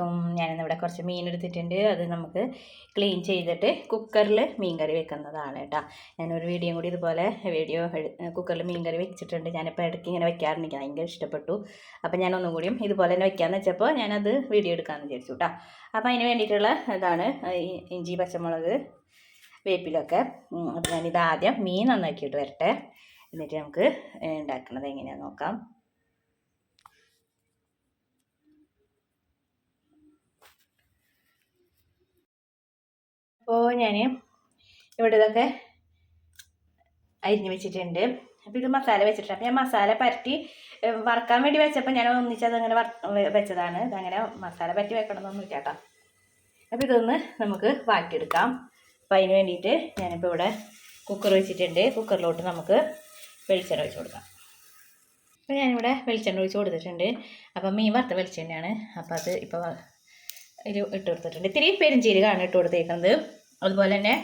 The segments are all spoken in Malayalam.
അലൈക്കും ഞാനിന്നിവിടെ കുറച്ച് മീൻ എടുത്തിട്ടുണ്ട്. അത് നമുക്ക് ക്ലീൻ ചെയ്തിട്ട് കുക്കറിൽ മീൻ കറി വെക്കുന്നതാണ് കേട്ടോ. ഞാനൊരു വീഡിയോ കൂടി ഇതുപോലെ വീഡിയോ കുക്കറിൽ മീൻ കറി വെച്ചിട്ടുണ്ട്. ഞാനിപ്പോൾ ഇടയ്ക്ക് ഇങ്ങനെ വെക്കാറുണ്ട്. എനിക്ക് ഭയങ്കര ഇഷ്ടപ്പെട്ടു. അപ്പോൾ ഞാൻ ഒന്നും കൂടിയും ഇതുപോലെ തന്നെ വെക്കാമെന്ന് വെച്ചപ്പോൾ ഞാനത് വീഡിയോ എടുക്കാമെന്ന് വിചാരിച്ചു കേട്ടോ. അപ്പോൾ അതിന് വേണ്ടിയിട്ടുള്ള ഇതാണ് ഇഞ്ചി പച്ചമുളക് വേപ്പിലൊക്കെ. അപ്പം അപ്പോൾ ഞാനിത് ആദ്യം മീൻ നന്നാക്കിയിട്ട് വരട്ടെ. എന്നിട്ട് നമുക്ക് ഉണ്ടാക്കുന്നത് എങ്ങനെയാണെന്ന് നോക്കാം. അപ്പോൾ ഞാൻ ഇവിടെ ഇതൊക്കെ അരിഞ്ഞ് വെച്ചിട്ടുണ്ട്. അപ്പോൾ ഇത് മസാല വെച്ചിട്ടുണ്ട്. അപ്പോൾ ഞാൻ മസാല പരട്ടി വറക്കാൻ വേണ്ടി വെച്ചപ്പോൾ ഞാൻ ഒന്നിച്ചത് അങ്ങനെ വെച്ചതാണ്. ഇതങ്ങനെ മസാല പരട്ടി വെക്കണമെന്നൊന്നും കേട്ടോ അപ്പോൾ ഇതൊന്ന് നമുക്ക് വാട്ടിയെടുക്കാം. അപ്പോൾ അതിന് വേണ്ടിയിട്ട് ഞാനിപ്പോൾ ഇവിടെ കുക്കർ വെച്ചിട്ടുണ്ട്. കുക്കറിലോട്ട് നമുക്ക് വെളിച്ചെണ്ണ ഒഴിച്ച് കൊടുക്കാം. അപ്പോൾ ഞാനിവിടെ വെളിച്ചെണ്ണ ഒഴിച്ച് കൊടുത്തിട്ടുണ്ട്. അപ്പോൾ മീൻ വറുത്ത വെളിച്ചെണ്ണയാണ്. അപ്പോൾ അത് ഇപ്പോൾ ഇട്ട് കൊടുത്തിട്ടുണ്ട്. ഇത്തിരി പെരിഞ്ചീരകമാണ് ഇട്ട് കൊടുത്തേക്കുന്നത്. അതുപോലെ തന്നെ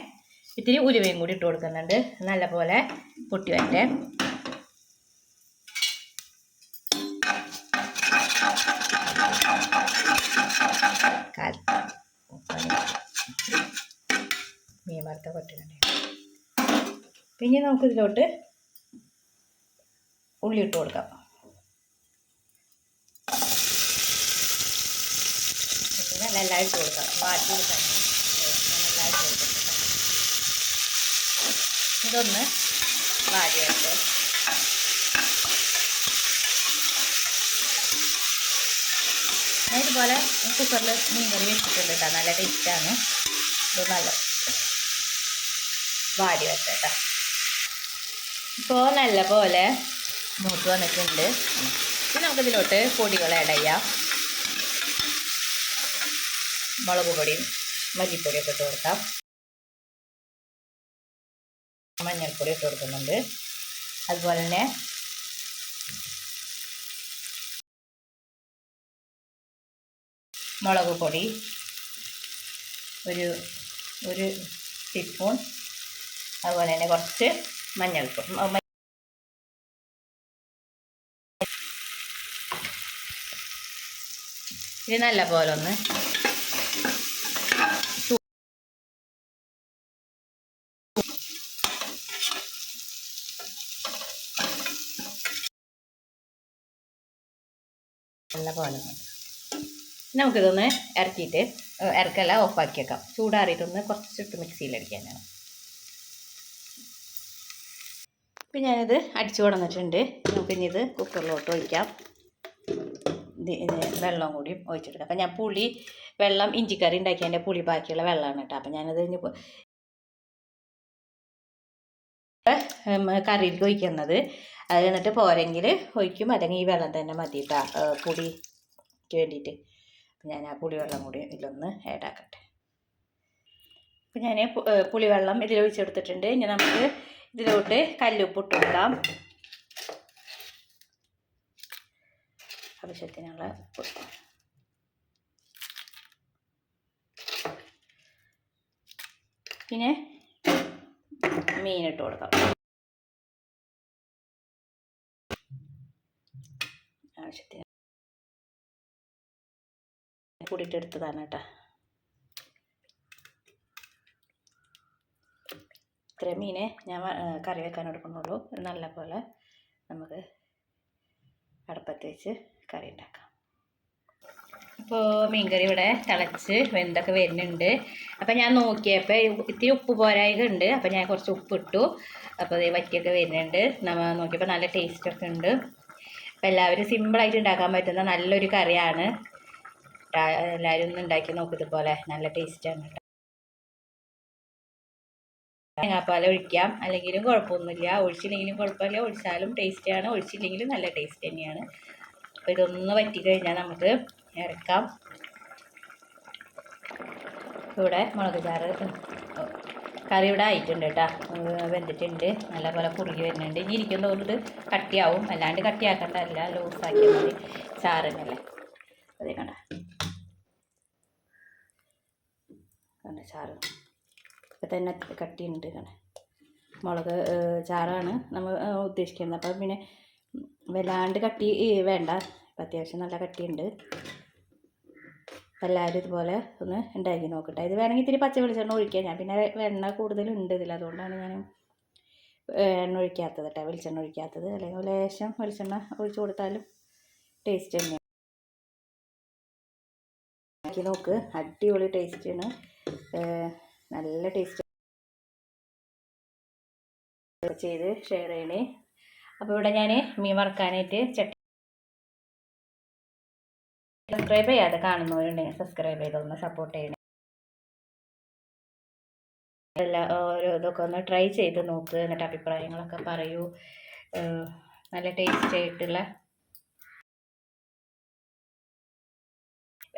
ഇത്തിരി ഉലുവയും കൂടി ഇട്ട് കൊടുക്കുന്നുണ്ട്. നല്ലപോലെ പൊട്ടി വരട്ടെ. മീൻ വറുത്ത പൊട്ടുന്നുണ്ട് പിന്നെ നമുക്കിതിലോട്ട് ഉള്ളി ഇട്ട് കൊടുക്കാം. പിന്നെ നല്ല ഇട്ട് കൊടുക്കാം. മാറ്റി കൊടുക്കാം നല്ല ഇതൊന്ന് ഞാൻ ഇതുപോലെ കുക്കറിൽ മീൻ കറി വെച്ചിട്ടുണ്ട് കേട്ടോ. നല്ല ടേസ്റ്റാണ്. ഇത് നല്ല വാടി വെച്ചേട്ടാ ഇപ്പോൾ നല്ല പോലെ മൂത്ത് വന്നിട്ടുണ്ട്. ഇനി നമുക്കിതിലോട്ട് പൊടികൾ ചെയ്യാം. മുളക് പൊടിയും മല്ലിപ്പൊടിയൊക്കെ ഇട്ട് കൊടുക്കാം. മഞ്ഞൾപ്പൊടി ഇട്ട് കൊടുക്കുന്നുണ്ട്. അതുപോലെ തന്നെ മുളക് പൊടി ഒരു ഒരു ടീസ്പൂൺ അതുപോലെ തന്നെ കുറച്ച് മഞ്ഞൾപ്പൊടി. ഇത് നല്ല പോലെ ഒന്ന് നല്ല പോലെ നമുക്കിതൊന്ന് ഇറക്കിയിട്ട് ഇറക്കല്ല ഓഫാക്കി വെക്കാം ചൂടാറിയിട്ടൊന്ന് കുറച്ചിട്ട് മിക്സിയിലടിക്കാനാണ്. ഇപ്പം ഞാനിത് അടിച്ചു കൊടുന്നിട്ടുണ്ട്. നമുക്കിനി ഇത് കുക്കറിലോട്ട് ഒഴിക്കാം. വെള്ളം കൂടി ഒഴിച്ചെടുക്കാം. അപ്പം ഞാൻ പുളി വെള്ളം ഇഞ്ചിക്കറി ഉണ്ടാക്കിയതിന്റെ പുളി ബാക്കിയുള്ള വെള്ളമാണ് കേട്ടോ. അപ്പം ഞാനത് ഇനി കറിയിലേക്ക് ഒഴിക്കുന്നത്. അത് എന്നിട്ട് പോരെങ്കിൽ ഒഴിക്കും. അല്ലെങ്കിൽ ഈ വെള്ളം തന്നെ മതി കേട്ടോ പുളിക്ക് വേണ്ടിയിട്ട്. ഞാൻ ആ പുളിവെള്ളം കൂടി ഇതിലൊന്ന് ആഡ് ആക്കട്ടെ. അപ്പം ഞാൻ പുളിവെള്ളം ഇതിൽ ഒഴിച്ചെടുത്തിട്ടുണ്ട്. ഇനി നമുക്ക് ഇതിലോട്ട് കല്ലുപ്പ് ഇട്ട് കൊടുക്കാം. ആവശ്യത്തിനുള്ള ഉപ്പ്. പിന്നെ മീൻ ഇട്ട് കൊടുക്കാം. ആവശ്യത്തിന്. കൂടിയിട്ട് എടുത്തതാണ് കേട്ടോ. ഇത്ര മീനെ ഞാൻ കറി വെക്കാൻ എടുക്കുന്നുള്ളൂ നല്ല പോലെ നമുക്ക് അടുപ്പത്ത് വെച്ച് കറി ഉണ്ടാക്കാം. ഇപ്പോൾ മീൻകറി ഇവിടെ തിളച്ച് വെന്തൊക്കെ വരുന്നുണ്ട്. അപ്പം ഞാൻ നോക്കിയപ്പോൾ ഇത്തിരി ഉപ്പ് പോരായക ഉണ്ട് അപ്പം ഞാൻ കുറച്ച് ഉപ്പ് ഇട്ടു അപ്പോൾ അതേ വറ്റിയൊക്കെ വരുന്നുണ്ട്. നമ്മൾ നോക്കിയപ്പോൾ നല്ല ടേസ്റ്റൊക്കെ ഉണ്ട്. അപ്പോൾ എല്ലാവരും സിമ്പിളായിട്ട് ഉണ്ടാക്കാൻ പറ്റുന്ന നല്ലൊരു കറിയാണ്. എല്ലാവരും ഒന്ന് ഉണ്ടാക്കി നോക്കും ഇതുപോലെ. നല്ല ടേസ്റ്റാണ് കേട്ടോ തേങ്ങാപ്പാൽ ഒഴിക്കാം. അല്ലെങ്കിലും കുഴപ്പമൊന്നുമില്ല. ഒഴിച്ചില്ലെങ്കിലും കുഴപ്പമില്ല. ഒഴിച്ചാലും ടേസ്റ്റിയാണ് ഒഴിച്ചില്ലെങ്കിലും നല്ല ടേസ്റ്റ് തന്നെയാണ്. അപ്പോൾ ഇതൊന്ന് വറ്റി കഴിഞ്ഞാൽ നമുക്ക് ഇറക്കാം ഇവിടെ മുളക് ചാറ് കറി ഇവിടെ ആയിട്ടുണ്ട് കേട്ടോ. വെന്തിട്ടുണ്ട്. നല്ലപോലെ കുറുകി വരുന്നുണ്ട്. ഇനി ഇരിക്കും കട്ടിയാവും. അല്ലാണ്ട് കട്ടിയാക്കണ്ടല്ല ലൂസാക്കിയാൽ മതി ചാറിനല്ലേ. അതേ കണ്ട. ചാറ്. ഇപ്പം തന്നെ കട്ടിയുണ്ട് കണ്ട. മുളക് ചാറാണ് നമ്മൾ ഉദ്ദേശിക്കുന്നത്. അപ്പം പിന്നെ വല്ലാണ്ട് കട്ടി വേണ്ട. ഇപ്പം അത്യാവശ്യം നല്ല കട്ടിയുണ്ട്. എല്ലാവരും ഇതുപോലെ ഒന്ന് ഉണ്ടാക്കി നോക്കട്ടെ. ഇത് വേണമെങ്കിൽ ഇത്തിരി പച്ച വെളിച്ചെണ്ണ ഒഴിക്കാം. ഞാൻ പിന്നെ എണ്ണ കൂടുതലുണ്ട് ഇതിൽ. അതുകൊണ്ടാണ് ഞാൻ എണ്ണ ഒഴിക്കാത്തത് കേട്ടോ. വെളിച്ചെണ്ണ ഒഴിക്കാത്തത്. അല്ലെങ്കിൽ ലേശം വെളിച്ചെണ്ണ ഒഴിച്ചു കൊടുത്താലും ടേസ്റ്റ് തന്നെയാണ് ഉണ്ടാക്കി നോക്ക്. അടിപൊളി ടേസ്റ്റാണ് നല്ല ടേസ്റ്റ് ചെയ്ത് ഷെയർ ചെയ്യണേ. അപ്പോൾ ഇവിടെ ഞാൻ മീൻ വറക്കാനായിട്ട് ചട്ടി സബ്സ്ക്രൈബ് ചെയ്യാതെ കാണുന്നവരുണ്ടെങ്കിൽ സബ്സ്ക്രൈബ് ചെയ്തൊന്ന് സപ്പോർട്ട് ചെയ്യണം. ഓരോ ഇതൊക്കെ ഒന്ന് ട്രൈ ചെയ്ത് നോക്ക് എന്നിട്ട് അഭിപ്രായങ്ങളൊക്കെ പറയൂ. നല്ല ടേസ്റ്റ് ആയിട്ടുള്ള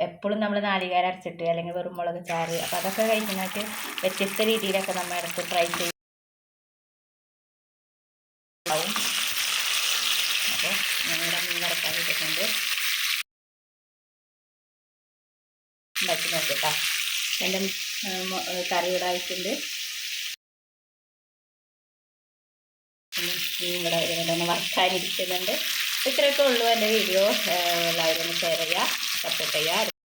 എപ്പോഴും നമ്മൾ നാളികേരം അരച്ചിട്ട് അല്ലെങ്കിൽ വെറും മുളക് ചാറ് അപ്പോൾ അതൊക്കെ കഴിക്കുന്നതായിട്ട് വ്യത്യസ്ത രീതിയിലൊക്കെ നമ്മൾ ഇടയ്ക്ക് ട്രൈ ചെയ്യും അപ്പോൾ ഞങ്ങളുടെ മീൻ വറുക്കാൻ ഇട്ടിട്ടുണ്ട് ഉണ്ടാക്കി നോക്കട്ടോ എന്റെ കറി ഇവിടെ ആയിട്ടുണ്ട് ഇവിടെ ഇവിടെ ഒന്ന് വറുക്കാനിരിക്കുന്നുണ്ട്. ഇത്രയൊക്കെ ഉള്ളൂ എന്റെ വീഡിയോ. എല്ലാവരും ഷെയർ ചെയ്യുക സപ്പോർട്ട് ചെയ്യുക.